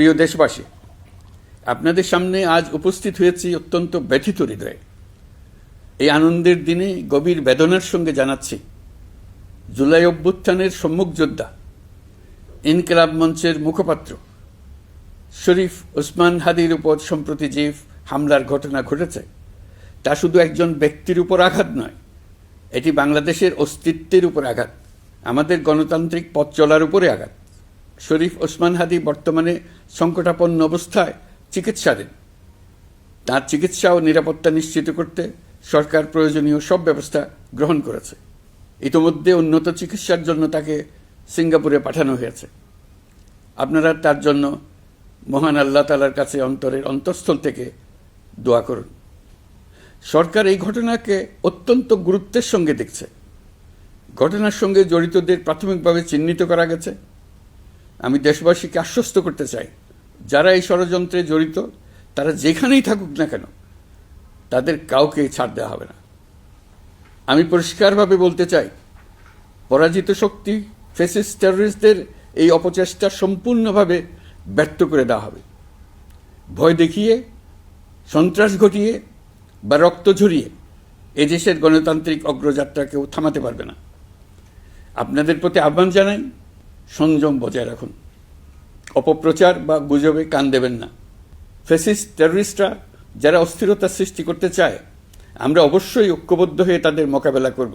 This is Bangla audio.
প্রিয় দেশবাসী, আপনাদের সামনে আজ উপস্থিত হয়েছি অত্যন্ত ব্যথিত হৃদয়ে। এই আনন্দের দিনে গভীর বেদনার সঙ্গে জানাচ্ছি জুলাই অভ্যুত্থানের সম্মুখ যোদ্ধা, ইনকিলাব মঞ্চের মুখপাত্র শরীফ ওসমান হাদির উপর সম্প্রতি যে হামলার ঘটনা ঘটেছে, তা শুধু একজন ব্যক্তির উপর আঘাত নয়, এটি বাংলাদেশের অস্তিত্বের উপর আঘাত, আমাদের গণতান্ত্রিক পথ চলার উপরে আঘাত। শরীফ ওসমান হাদি বর্তমানে সংকটাপন্ন অবস্থায় চিকিৎসাধীন। তার চিকিৎসা ও নিরাপত্তা নিশ্চিত করতে সরকার প্রয়োজনীয় সব ব্যবস্থা গ্রহণ করেছে। ইতোমধ্যে উন্নত চিকিৎসার জন্য তাকে সিঙ্গাপুরে পাঠানো হয়েছে। আপনারা তার জন্য মহান আল্লাহ তালার কাছে অন্তরের অন্তঃস্থল থেকে দোয়া করুন। সরকার এই ঘটনাকে অত্যন্ত গুরুত্বের সঙ্গে দেখছে। ঘটনার সঙ্গে জড়িতদের প্রাথমিকভাবে চিহ্নিত করা গেছে। আমি দেশবাসীকে আশ্বস্ত করতে চাই, যারা এই ষড়যন্ত্রে জড়িত, তারা যেখানেই থাকুক না কেন, তাদের কাউকে ছাড় দেওয়া হবে না। আমি পরিষ্কারভাবে বলতে চাই, পরাজিত শক্তি ফেসিস টেররিস্টদের এই অপচেষ্টা সম্পূর্ণভাবে ব্যর্থ করে দেওয়া হবে। ভয় দেখিয়ে, সন্ত্রাস ঘটিয়ে বা রক্ত ঝরিয়ে এদেশের গণতান্ত্রিক অগ্রযাত্রা কেউ থামাতে পারবে না। আপনাদের প্রতি আহ্বান জানাই সংযম বজায় রাখুন। অপপ্রচার বা গুজবে কান দেবেন না। ফেসিস টেররিস্টরা যারা অস্থিরতা সৃষ্টি করতে চায়, আমরা অবশ্যই ঐক্যবদ্ধ হয়ে তাদের মোকাবেলা করব।